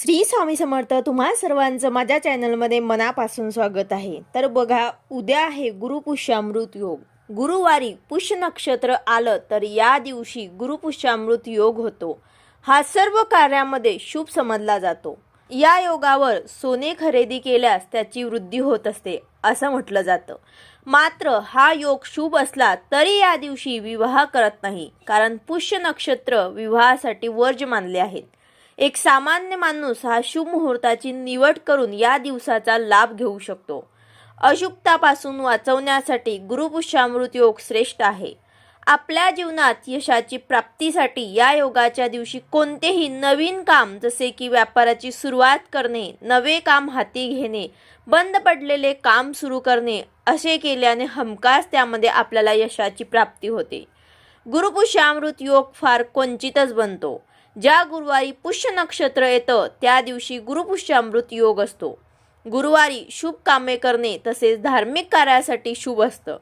श्री स्वामी समर्थ तुम्हा सर्वांचं माझ्या चॅनलमध्ये मनापासून स्वागत आहे. तर बघा उद्या आहे गुरुपुष्यामृत योग. गुरुवारी पुष्य नक्षत्र आलं तर या दिवशी गुरुपुष्यामृत योग होतो. हा सर्व कार्यामध्ये शुभ समजला जातो. या योगावर सोने खरेदी केल्यास त्याची वृद्धी होत असते असं म्हटलं जातं. मात्र हा योग शुभ असला तरी या दिवशी विवाह करत नाही कारण पुष्य नक्षत्र विवाहासाठी वर्ज मानले आहेत. एक सामान्य माणूस हा शुभ मुहूर्ताची निवड करून या दिवसाचा लाभ घेऊ शकतो. अशुभतापासून वाचवण्यासाठी गुरुपुष्यामृत योग श्रेष्ठ आहे. आपल्या जीवनात यशाची प्राप्तीसाठी या योगाच्या दिवशी कोणतेही नवीन काम जसे की व्यापाराची सुरुवात करणे नवे काम हाती घेणे बंद पडलेले काम सुरू करणे असे केल्याने हमखास त्यामध्ये आपल्याला यशाची प्राप्ती होते. गुरुपुष्यामृत योग फार क्वचितच बनतो. ज्या गुरुवारी पुष्य नक्षत्र येतं त्या दिवशी गुरुपुष्यामृत योग असतो. गुरुवारी शुभ कामे करणे तसेच धार्मिक कार्यासाठी शुभ असतं.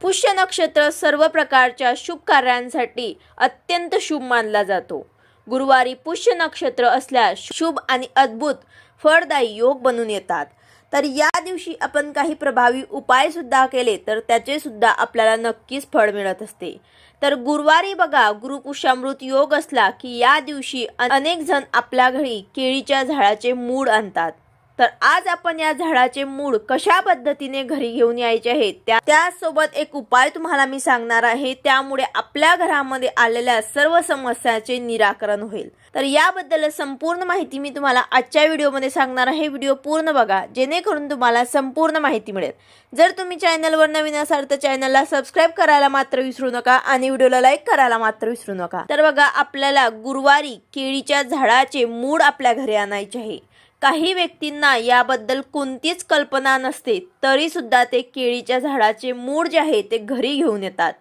पुष्य नक्षत्र सर्व प्रकारच्या शुभ कार्यांसाठी अत्यंत शुभ मानला जातो. गुरुवारी पुष्य नक्षत्र असल्यास शुभ आणि अद्भुत फळदायी योग बनून येतात. तर या दिवशी आपण काही प्रभावी उपायसुद्धा केले तर त्याचेसुद्धा आपल्याला नक्कीच फळ मिळत असते. तर गुरुवारी बघा गुरुपुष्यामृत योग असला की या दिवशी अनेक जण आपल्या घरी केळीच्या झाडाचे मूड आणतात. तर आज आपण या झाडाचे मूळ कशा पद्धतीने घरी घेऊन यायचे आहे त्या त्यासोबत एक उपाय तुम्हाला मी सांगणार आहे. त्यामुळे आपल्या घरामध्ये आलेल्या सर्व समस्याचे निराकरण होईल. तर याबद्दल संपूर्ण माहिती मी तुम्हाला आजच्या व्हिडिओमध्ये सांगणार आहे. व्हिडिओ पूर्ण बघा जेणेकरून तुम्हाला संपूर्ण माहिती मिळेल. जर तुम्ही चॅनलवर नवीन असाल तर चॅनलला सबस्क्राईब करायला मात्र विसरू नका आणि व्हिडिओला लाईक करायला मात्र विसरू नका. तर बघा आपल्याला गुरुवारी केळीच्या झाडाचे मूळ आपल्या घरी आणायचे आहे. काही व्यक्तींना याबद्दल कोणतीच कल्पना नसते तरी सुद्धा ते केळीच्या झाडाचे मूळ जे आहे ते घरी घेऊन येतात.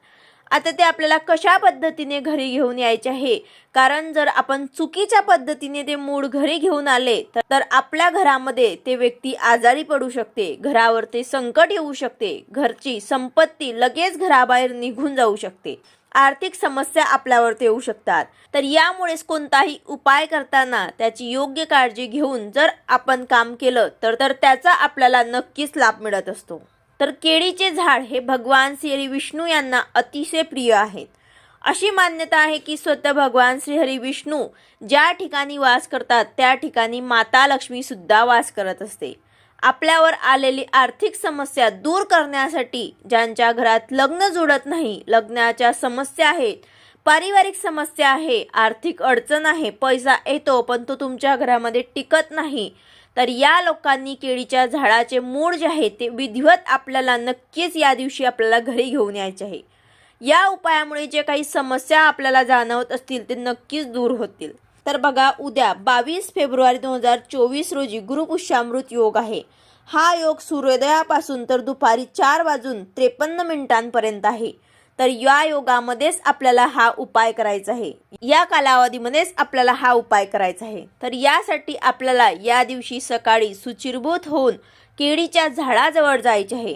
आता ते आपल्याला कशा पद्धतीने घरी घेऊन यायचे आहे? कारण जर आपण चुकीच्या पद्धतीने ते मूळ घरी घेऊन आले तर तर आपल्या घरामध्ये ते व्यक्ती आजारी पडू शकते घरावर ते संकट येऊ शकते घरची संपत्ती लगेच घराबाहेर निघून जाऊ शकते. आर्थिक समस्या आपल्यावरती येऊ शकतात. तर यामुळेच कोणताही उपाय करताना त्याची योग्य काळजी घेऊन जर आपण काम केलं तर तर त्याचा आपल्याला नक्कीच लाभ मिळत असतो. तर केळीचे झाड हे भगवान श्री विष्णू यांना अतिशय प्रिय आहेत. अशी मान्यता आहे की स्वतः भगवान श्रीहरी विष्णू ज्या ठिकाणी वास करतात त्या ठिकाणी माता लक्ष्मी सुद्धा वास करत असते. आपल्यावर आलेली आर्थिक समस्या दूर करण्यासाठी ज्यांच्या घरात लग्न जुळत नाही लग्नाच्या समस्या आहेत. पारिवारिक समस्या आहे आर्थिक अडचण आहे पैसा येतो पण तो तुमच्या घरामध्ये टिकत नाही. तर या लोकांनी केळीच्या झाडाचे मूळ जे आहे ते विधिवत आपल्याला नक्कीच या दिवशी आपल्याला घरी घेऊन यायचे आहे. या उपायामुळे जे काही समस्या आपल्याला जाणवत असतील ते नक्कीच दूर होतील. तर बघा उद्या बावीस फेब्रुवारी दोन हजार चोवीस रोजी गुरुपुष्यामृत योग आहे. हा योग सूर्योदयापासून तर दुपारी चार वाजून त्रेपन्न मिनिटांपर्यंत आहे. तर या योगामध्येच आपल्याला हा उपाय करायचा आहे. या कालावधीमध्येच आपल्याला हा उपाय करायचा आहे. तर यासाठी आपल्याला या दिवशी सकाळी सुचिरभूत होऊन केळीच्या झाडाजवळ जायचे आहे.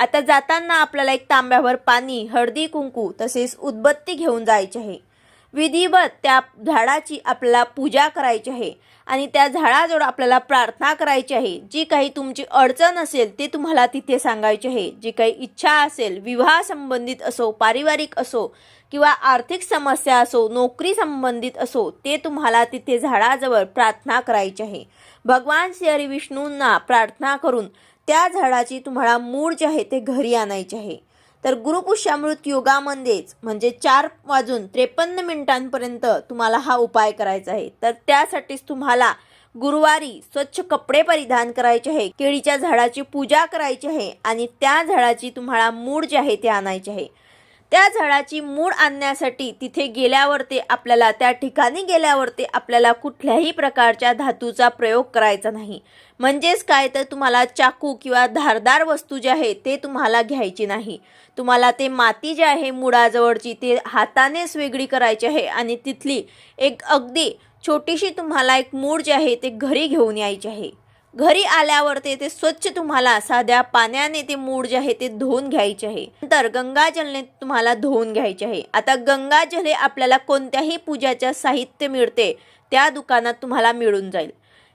आता जाताना आपल्याला एक तांब्यावर पाणी हळदी कुंकू तसेच उदबत्ती घेऊन जायचे आहे. विधिवत त्या झाडाची आपल्याला पूजा करायची आहे. आणि त्या झाडाजवळ आपल्याला प्रार्थना करायची आहे. जी काही तुमची अडचण असेल ते तुम्हाला तिथे सांगायची आहे. जी काही इच्छा असेल विवाह संबंधित असो पारिवारिक असो किंवा आर्थिक समस्या असो नोकरी संबंधित असो ते तुम्हाला तिथे झाडाजवळ प्रार्थना करायची आहे. भगवान श्री हरी विष्णूंना प्रार्थना करून त्या झाडाची तुम्हाला मूळ जे आहे ते घरी आणायचे आहे. तर गुरुपुष्यामृत योगामध्येच म्हणजे चार वाजून त्रेपन्न मिनिटांपर्यंत तुम्हाला हा उपाय करायचा आहे. तर त्यासाठीच तुम्हाला गुरुवारी स्वच्छ कपडे परिधान करायचे आहे केळीच्या झाडाची पूजा करायची आहे आणि त्या झाडाची तुम्हाला मूळ जे आहे ते आणायचे आहे. त्या झाडाची मूळ आणण्यासाठी तिथे गेल्यावर ते आपल्याला त्या ठिकाणी गेल्यावर ते आपल्याला कुठल्याही प्रकारच्या धातूचा प्रयोग करायचा नाही. म्हणजेच काय? तर तुम्हाला चाकू किंवा धारदार वस्तू जे आहे ते तुम्हाला घ्यायची नाही. तुम्हाला ते माती जे आहे मुळाजवळची ते हातानेच वेगळी करायची आहे आणि तिथली एक अगदी छोटीशी तुम्हाला एक मूळ जे आहे ते घरी घेऊन यायची आहे. घरी आल्यावर ते ते स्वच्छ तुम्हाला साध्या पाण्याने ते मूळ जे आहे ते धुवून घ्यायचे आहे. नंतर गंगाजलने तुम्हाला धुवून घ्यायचे आहे. आता गंगाजल हे आपल्याला कोणत्याही पूजाच्या साहित्य मिळते त्या दुकानात तुम्हाला मिळून जाईल.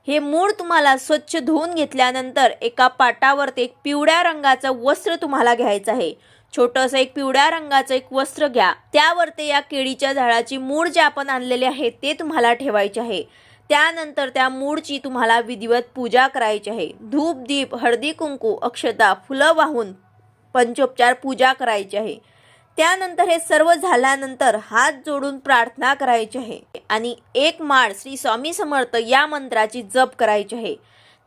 हे मूळ तुम्हाला स्वच्छ धुवून घेतल्यानंतर एका पाटावर ते एक पिवळ्या रंगाचं वस्त्र तुम्हाला घ्यायचं आहे. छोटंसं एक पिवळ्या रंगाचं एक वस्त्र घ्या. त्यावर ते या केळीच्या झाडाची मूळ जे आपण आणलेले आहे ते तुम्हाला ठेवायचे आहे. त्यानंतर त्या मूळची तुम्हाला विधिवत पूजा करायची आहे. धूप दीप हळदी कुंकू अक्षता फुलं वाहून पंचोपचार पूजा करायची आहे. त्यानंतर हे सर्व झाल्यानंतर हात जोडून प्रार्थना करायची आहे आणि एक माळ श्री स्वामी समर्थ या मंत्राची जप करायची आहे.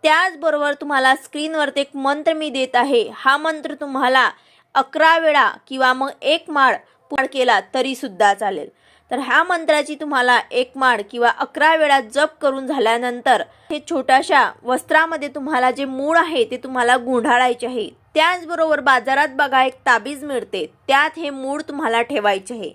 त्याचबरोबर तुम्हाला स्क्रीनवरती एक मंत्र मी देत आहे. हा मंत्र तुम्हाला अकरा वेळा किंवा मग एक माळ पाठ केला तरी सुद्धा चालेल. तर ह्या मंत्राची तुम्हाला एक माळ किंवा अकरा वेळा जप करून झाल्यानंतर हे छोट्याशा वस्त्रामध्ये तुम्हाला जे मूळ आहे ते तुम्हाला गुंढाळायचे आहे. त्याचबरोबर बाजारात बघा एक ताबीज मिळते. त्यात हे मूळ तुम्हाला ठेवायचे आहे.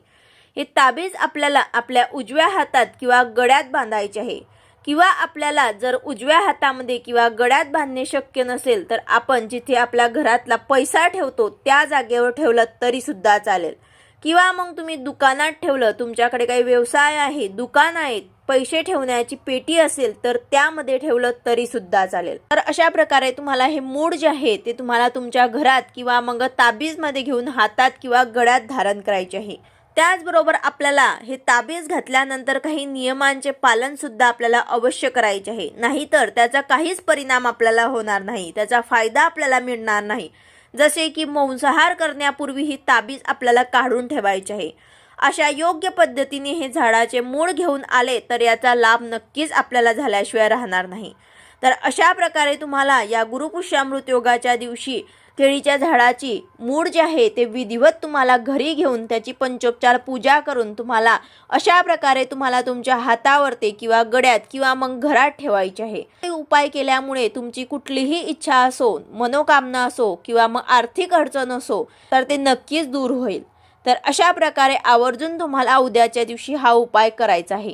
हे ताबीज आपल्याला आपल्या उजव्या हातात किंवा गळ्यात बांधायचे आहे. किंवा आपल्याला जर उजव्या हातामध्ये किंवा गळ्यात बांधणे शक्य नसेल तर आपण जिथे आपल्या घरातला पैसा ठेवतो त्या जागेवर ठेवलं तरीसुद्धा चालेल. किंवा मग तुम्ही दुकानात ठेवलं तुमच्याकडे काही व्यवसाय आहे दुकान आहेत पैसे ठेवण्याची पेटी असेल तर त्यामध्ये ठेवलं तरी सुद्धा चालेल. तर अशा प्रकारे तुम्हाला हे मूड जे आहे ते तुम्हाला तुमच्या घरात किंवा मग ताबीजमध्ये घेऊन हातात किंवा गळ्यात धारण करायचे आहे. त्याचबरोबर आपल्याला हे ताबीज घातल्यानंतर काही नियमांचे पालन सुद्धा आपल्याला अवश्य करायचे आहे. नाहीतर त्याचा काहीच परिणाम आपल्याला होणार नाही. त्याचा फायदा आपल्याला मिळणार नाही. जसे की मांसाहार करण्यापूर्वी ही ताबीज आपल्याला काढून ठेवायची आहे. अशा योग्य पद्धतीने हे झाडाचे मूळ घेऊन आले तर याचा लाभ नक्कीच आपल्याला झाल्याशिवाय राहणार नाही. तर अशा प्रकारे तुम्हाला या गुरुपुष्यामृत योगाच्या दिवशी केळीच्या झाडाची मूळ जे आहे ते विधिवत तुम्हाला घरी घेऊन त्याची पंचोपचार पूजा करून तुम्हाला अशा प्रकारे तुम्हाला तुमच्या हातावरती किंवा गड्यात किंवा मग घरात ठेवायचे आहे. हे उपाय केल्यामुळे तुमची कुठलीही इच्छा असो मनोकामना असो किंवा मग आर्थिक अडचण असो तर ते नक्कीच दूर होईल. तर अशा प्रकारे आवर्जून तुम्हाला उद्याच्या दिवशी हा उपाय करायचा आहे.